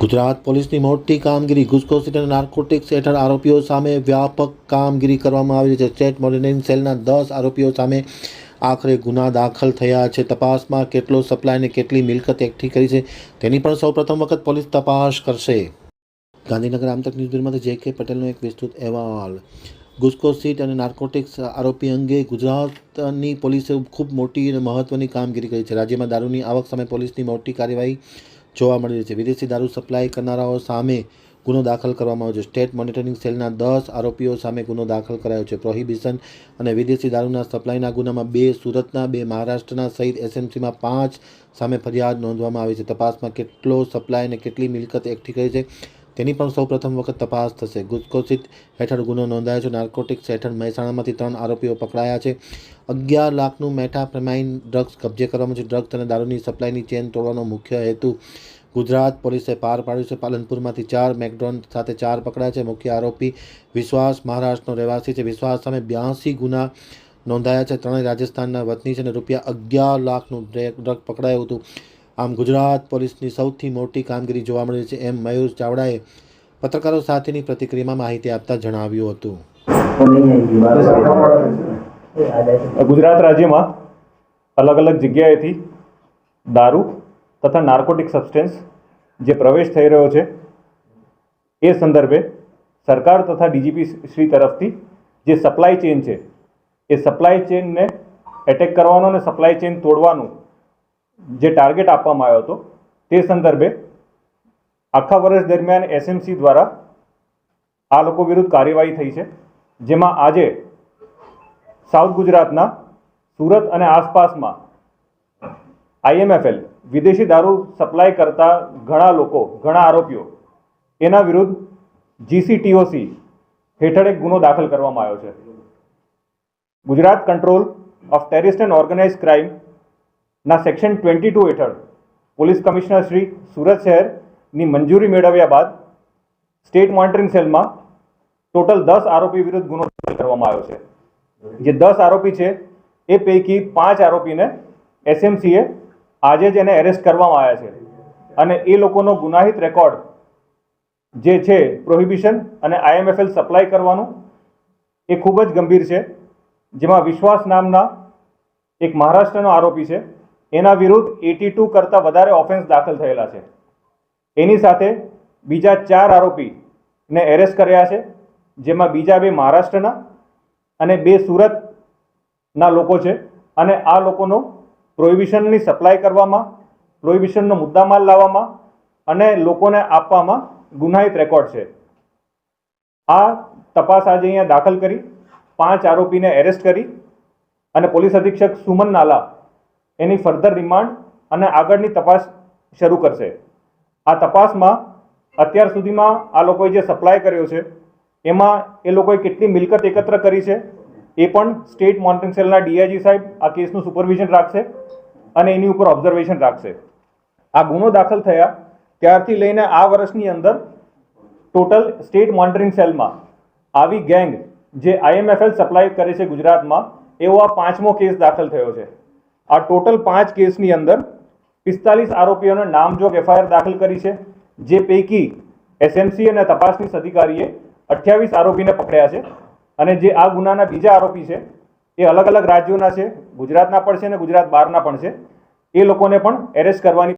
ગુજરાત પોલીસની મોટી કામગીરી, ઘૂસખોરી અને નાર્કોટિક્સ હેઠળ આરોપીઓ સામે વ્યાપક કામગીરી કરવામાં આવી છે. સ્ટેટ મોનિટરિંગ સેલના દસ આરોપીઓ સામે આખરે ગુના દાખલ થયા છે. તપાસમાં કેટલો સપ્લાય અને કેટલી મિલકત એકઠી કરી છે, તેની પણ સૌપ્રથમ વખત પોલીસ તપાસ કરશે. ગાંધીનગર આમતક ન્યૂઝ બ્યુરોમાંથી જે કે પટેલનો એક વિસ્તૃત અહેવાલ. ગુસ્કો સીટ અને નાર્કોટિક્સ આરોપી અંગે ગુજરાતની પોલીસે ખૂબ મોટી અને મહત્વની કામગીરી કરી છે. રાજ્યમાં દારૂની આવક સામે પોલીસની મોટી કાર્યવાહી જોવા મળી રહી છે. વિદેશી દારૂ સપ્લાય કરનારાઓ સામે ગુનો દાખલ કરવામાં આવ્યો છે. સ્ટેટ મોનિટરિંગ સેલના દસ આરોપીઓ સામે ગુનો દાખલ કરાયો છે. પ્રોહિબિશન અને વિદેશી દારૂના સપ્લાયના ગુનામાં બે સુરતના, બે મહારાષ્ટ્રના સહિત એસએમસીમાં પાંચ સામે ફરિયાદ નોંધવામાં આવી છે. તપાસમાં કેટલો સપ્લાય અને કેટલી મિલકત એકઠી કરી છે? તેની પણ સૌ પ્રથમ વખત તપાસ થશે. ગુસ્કોસિત હેઠળ ગુનો નોંધાયો છે. નાર્કોટિક્સ હેઠળ મહેસાણામાંથી ત્રણ આરોપીઓ પકડાયા છે. અગિયાર લાખનું મેટાપ્રેમાઇન ડ્રગ્સ કબજે કરવામાં છે. ડ્રગ્સ અને દારૂની સપ્લાયની ચેન તોડવાનો મુખ્ય હેતુ ગુજરાત પોલીસે પાર પાડ્યું છે. પાલનપુરમાંથી ચાર મેકડોન સાથે ચાર પકડાયા છે. મુખ્ય આરોપી વિશ્વાસ મહારાષ્ટ્રનો રહેવાસી છે. વિશ્વાસ સામે બ્યાસી ગુના નોંધાયા છે. ત્રણેય રાજસ્થાનના વતની છે અને રૂપિયા અગિયાર લાખનું ડ્રગ પકડાયું હતું. આમ ગુજરાત પોલીસની સૌથી મોટી કામગીરી જોવા મળી છે એમ મયુર ચાવડાએ પત્રકારો સાથેની પ્રતિક્રિયામાં માહિતી આપતા જણાવ્યું હતું. ગુજરાત રાજ્યમાં અલગ અલગ જગ્યાએથી દારૂ તથા નાર્કોટિક સબસ્ટેન્સ જે પ્રવેશ થઈ રહ્યો છે, એ સંદર્ભે સરકાર તથા ડીજીપી શ્રી તરફથી જે સપ્લાય ચેન છે, એ સપ્લાય ચેનને એટેક કરવાનો અને સપ્લાય ચેન તોડવાનું જે ટાર્ગેટ આપવામાં આવ્યો હતો, તે સંદર્ભે આખા વર્ષ દરમિયાન એસએમસી દ્વારા આ લોકો વિરુદ્ધ કાર્યવાહી થઈ છે. જેમાં આજે સાઉથ ગુજરાતના સુરત અને આસપાસમાં આઈએમએફએલ વિદેશી દારૂ સપ્લાય કરતા ઘણા લોકો, ઘણા આરોપીઓ, એના વિરુદ્ધ જીસીટીઓસી હેઠળ એક ગુનો દાખલ કરવામાં આવ્યો છે. Gujarat control of terrorist and organise crime ના સેક્શન ટ્વેન્ટી ટુ હેઠળ પોલીસ કમિશનર શ્રી સુરત શહેરની મંજૂરી મેળવ્યા બાદ સ્ટેટ મોનિટરિંગ સેલમાં ટોટલ દસ આરોપી વિરુદ્ધ ગુનો કરવામાં આવ્યો છે. જે દસ આરોપી છે, એ પૈકી પાંચ આરોપીને એસએમસીએ આજે જ એને એરેસ્ટ કરવામાં આવ્યા છે. અને એ લોકોનો ગુનાહિત રેકોર્ડ જે છે પ્રોહિબિશન અને આઈએમએફએલ સપ્લાય કરવાનું, એ ખૂબ જ ગંભીર છે. જેમાં વિશ્વાસ નામના એક મહારાષ્ટ્રનો આરોપી છે એના વિરુદ્ધ એટી ટુ કરતાં વધારે ઓફેન્સ દાખલ થયેલા છે. એની સાથે બીજા ચાર આરોપીને એરેસ્ટ કર્યા છે, જેમાં બીજા બે મહારાષ્ટ્રના અને બે સુરતના લોકો છે. અને આ લોકોનો પ્રોહિબિશનની સપ્લાય કરવામાં પ્રોહિબિશનનો મુદ્દામાલ લાવવામાં અને લોકોને આપવામાં ગુનાહિત રેકોર્ડ છે. આ તપાસ આજે અહીંયા દાખલ કરી, પાંચ આરોપીને એરેસ્ટ કરી અને પોલીસ અધિક્ષક સુમન નાલા એની ફર્ધર રિમાન્ડ અને આગળની તપાસ શરૂ કરશે. આ તપાસમાં અત્યાર સુધીમાં આ લોકોએ જે સપ્લાય કર્યો છે, એમાં એ લોકોએ કેટલી મિલકત એકત્ર કરી છે, એ પણ સ્ટેટ મોનિટરિંગ સેલના ડીઆઈજી સાહેબ આ કેસનું સુપરવિઝન રાખશે અને એની ઉપર ઓબ્ઝર્વેશન રાખશે. આ ગુનો દાખલ થયા ત્યારથી લઈને આ વર્ષની અંદર ટોટલ સ્ટેટ મોનિટરિંગ સેલમાં આવી ગેંગ જે આઈએમએફએલ સપ્લાય કરે છે ગુજરાતમાં, એવો આ પાંચમો કેસ દાખલ થયો છે. આ ટોટલ પાંચ કેસની અંદર પિસ્તાલીસ આરોપીઓને નામજોગ એફઆઈઆર દાખલ કરી છે, જે પૈકી એસએમસી અને તપાસનીસ અધિકારીએ અઠ્યાવીસ આરોપીને પકડ્યા છે અને જે આ ગુનાના બીજા આરોપી છે, એ અલગ અલગ રાજ્યોના છે, ગુજરાતના પણ છે અને ગુજરાત બહારના પણ છે. એ લોકોને પણ એરેસ્ટ કરવાની